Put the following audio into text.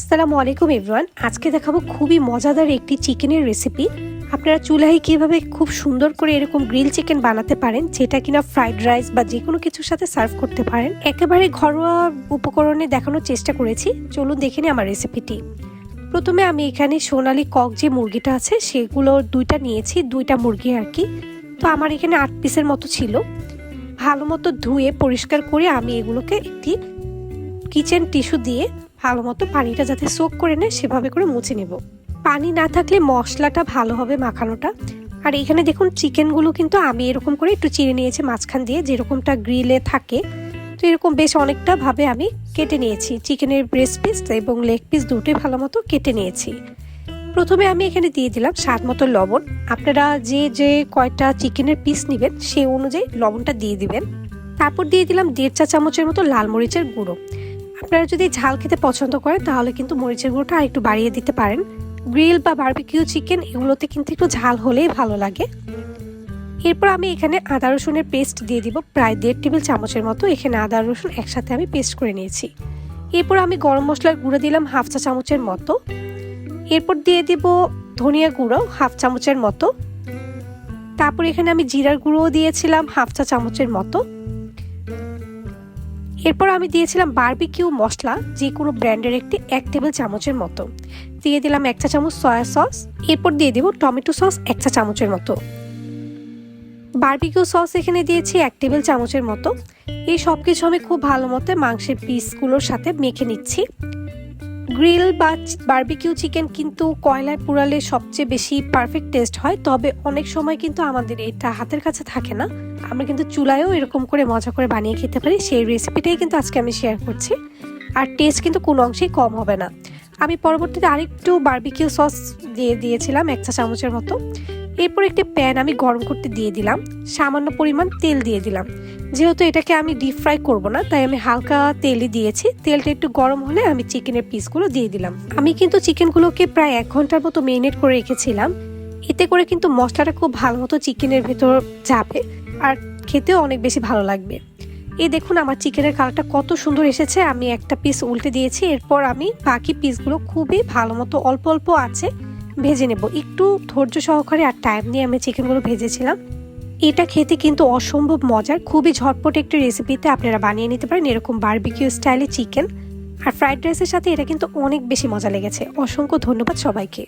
আসসালামু আলাইকুম, এভরিওয়ান। আজকে দেখাবো খুবই মজাদার একটি চিকেনের রেসিপি। আপনারা চুলায় কীভাবে খুব সুন্দর করে এরকম গ্রিল চিকেন বানাতে পারেন, যেটা কিনা ফ্রাইড রাইস বা যে কোনো কিছুর সাথে সার্ভ করতে পারেন। একেবারে ঘরোয়া উপকরণে দেখানোর চেষ্টা করেছি। চলুন দেখে নিই আমার রেসিপিটি। প্রথমে আমি এখানে সোনালি কক যে মুরগিটা আছে, সেগুলো দুইটা নিয়েছি, দুইটা মুরগি আর কি। তো আমার এখানে আট পিসের মতো ছিল। ভালো মতো ধুয়ে পরিষ্কার করে আমি এগুলোকে একটি কিচেন টিস্যু দিয়ে ভালো মতো পানিটা যাতে সোক করে নেয় সেভাবে করে মুছে নেব। পানি না থাকলে মশলাটা ভালো হবে মাখানোটা। আর এখানে দেখুন, চিকেনগুলো কিন্তু আমি এরকম করে একটু চিড়ে নিয়েছি, মাঝখান দিয়ে যেরকমটা গ্রিলে থাকে। তো এরকম বেশ অনেকটা ভাবে আমি কেটে নিয়েছি। চিকেনের ব্রেস্ট পিস এবং লেগ পিস দুটোই ভালো মতো কেটে নিয়েছি। প্রথমে আমি এখানে দিয়ে দিলাম স্বাদ মতো লবণ। আপনারা যে যে কয়টা চিকেনের পিস নেবেন সেই অনুযায়ী লবণটা দিয়ে দিবেন। তারপর দিয়ে দিলাম দেড় চা চামচের মতো লাল মরিচের গুঁড়ো। আপনারা যদি ঝাল খেতে পছন্দ করেন, তাহলে কিন্তু মরিচের গুঁড়োটা আর একটু বাড়িয়ে দিতে পারেন। গ্রিল বা বারবিকিউ চিকেন, এগুলোতে কিন্তু একটু ঝাল হলেই ভালো লাগে। এরপর আমি এখানে আদা, রসুনের পেস্ট দিয়ে দিব, প্রায় দেড় টেবিল চামচের মতো। এখানে আদা, রসুন একসাথে আমি পেস্ট করে নিয়েছি। এরপর আমি গরম মশলার গুঁড়ো দিলাম হাফ চা চামচের মতো। এরপর দিয়ে দিব ধনিয়া গুঁড়ো হাফ চামচের মতো। তারপর এখানে আমি জিরার গুঁড়োও দিয়েছিলাম হাফ চা চামচের মতো। এরপর আমি দিয়েছিলাম বার্বিকিউ মশলা, যে কোনো ব্র্যান্ডের একটি এক টেবিল চামচের মতো। দিয়ে দিলাম এক চা চামচ সয়া সস এরপর দিয়ে দেবো টমেটো সস এক চা চামচের মতো। বার্বিকিউ সস এখানে দিয়েছি এক টেবিল চামচের মতো। এই সব কিছু আমি খুব ভালো মতো মাংসের পিসগুলোর সাথে মেখে নিচ্ছি। গ্রিল বা বার্বিকিউ চিকেন কিন্তু কয়লায় পুরালে সবচেয়ে বেশি পারফেক্ট টেস্ট হয়, তবে অনেক সময় কিন্তু আমাদের এটা হাতের কাছে থাকে না। আমরা কিন্তু চুলায়ও এরকম করে মজা করে বানিয়ে খেতে পারি, সেই রেসিপিটাই কিন্তু আজকে আমি শেয়ার করছি। আর টেস্ট কিন্তু কোনো অংশেই কম হবে না। আমি পরবর্তীতে আরেকটু বার্বিকিউ সস দিয়ে দিয়েছিলাম, এক চা চামচের মতো। এরপর একটি প্যান আমি গরম করতে দিয়ে দিলাম। সামান্য পরিমাণ তেল দিয়ে দিলাম। যেহেতু এটাকে আমি ডিপ ফ্রাই করব না, তাই আমি হালকা তেলই দিয়েছি। তেলটা একটু গরম হলে আমি চিকেনের পিসগুলো দিয়ে দিলাম। আমি কিন্তু চিকেনগুলোকে প্রায় এক ঘণ্টার মতো মেরিনেট করে রেখেছিলাম। এতে করে কিন্তু মশলাটা খুব ভালো মতো চিকেনের ভেতর যাবে আর খেতেও অনেক বেশি ভালো লাগবে। এই দেখুন আমার চিকেনের কালারটা কত সুন্দর এসেছে। আমি একটা পিস উল্টে দিয়েছি। এরপর আমি বাকি পিসগুলো খুবই ভালো মতো অল্প অল্প আছে। ভেজে নেব। একটু ধৈর্য সহকারে আর টাইম নিয়ে আমি চিকেনগুলো ভেজেছিলাম। এটা খেতে কিন্তু অসম্ভব মজার। খুবই ঝটপট একটি রেসিপিতে আপনারা বানিয়ে নিতে পারেন এরকম বার্বিকিউ স্টাইলে চিকেন আর ফ্রাইড রাইসের সাথে এটা কিন্তু অনেক বেশি মজা লেগেছে। অসংখ্য ধন্যবাদ সবাইকে।